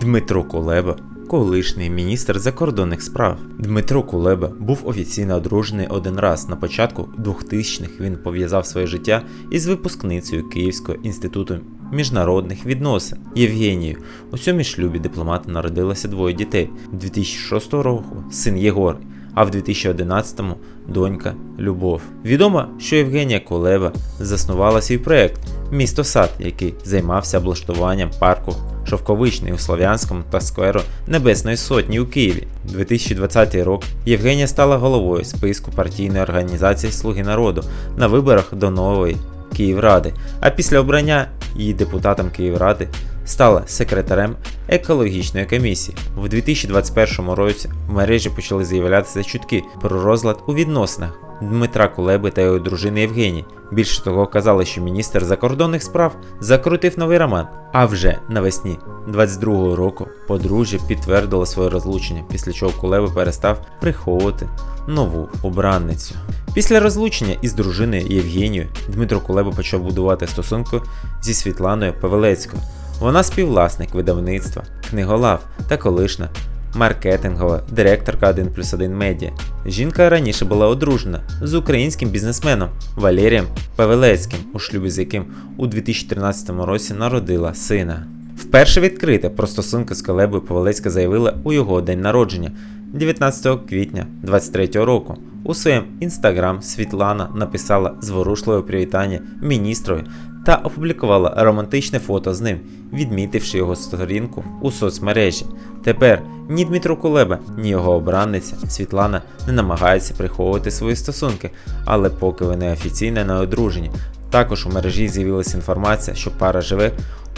Дмитро Кулеба, колишній міністр закордонних справ. Дмитро Кулеба був офіційно одружений один раз. На початку 2000-х він пов'язав своє життя із випускницею Київського інституту міжнародних відносин Євгенією. У цьому шлюбі дипломата народилося двоє дітей. 2006 року син Єгор, а в 2011-му донька Любов. Відомо, що Євгенія Кулеба заснувала свій проект Місто Сад, який займався облаштуванням парку Шовковичний у Слов'янському та скверу Небесної Сотні у Києві. 2020 рік Євгенія стала головою списку партійної організації Слуги народу на виборах до нової Київради, а після обрання її депутатом Київради стала секретарем екологічної комісії. У 2021 році в мережі почали з'являтися чутки про розлад у відносинах Дмитра Кулеби та його дружини Євгенії. Більше того, казали, що міністр закордонних справ закрутив новий роман. А вже навесні 22-го року подружжя підтвердило своє розлучення, після чого Кулеба перестав приховувати нову обранницю. Після розлучення із дружиною Євгенією Дмитро Кулеба почав будувати стосунки зі Світланою Павелецькою. Вона співвласник видавництва, книголав та колишня маркетингова директорка 1 плюс 1 медіа. Жінка раніше була одружена з українським бізнесменом Валерієм Павелецьким, у шлюбі з яким у 2013 році народила сина. Вперше відкрите про стосунки з Колебою Павелецька заявила у його день народження 19 квітня 23 року. У своєму інстаграм Світлана написала зворушливе привітання міністрові та опублікувала романтичне фото з ним, відмітивши його сторінку у соцмережі. Тепер ні Дмитро Кулеба, ні його обранниця Світлана не намагаються приховувати свої стосунки, але поки вони офіційно не одружені. Також у мережі з'явилася інформація, що пара живе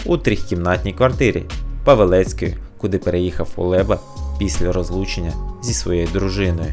у трьохкімнатній квартирі Павелецької, куди переїхав Кулеба після розлучення зі своєю дружиною.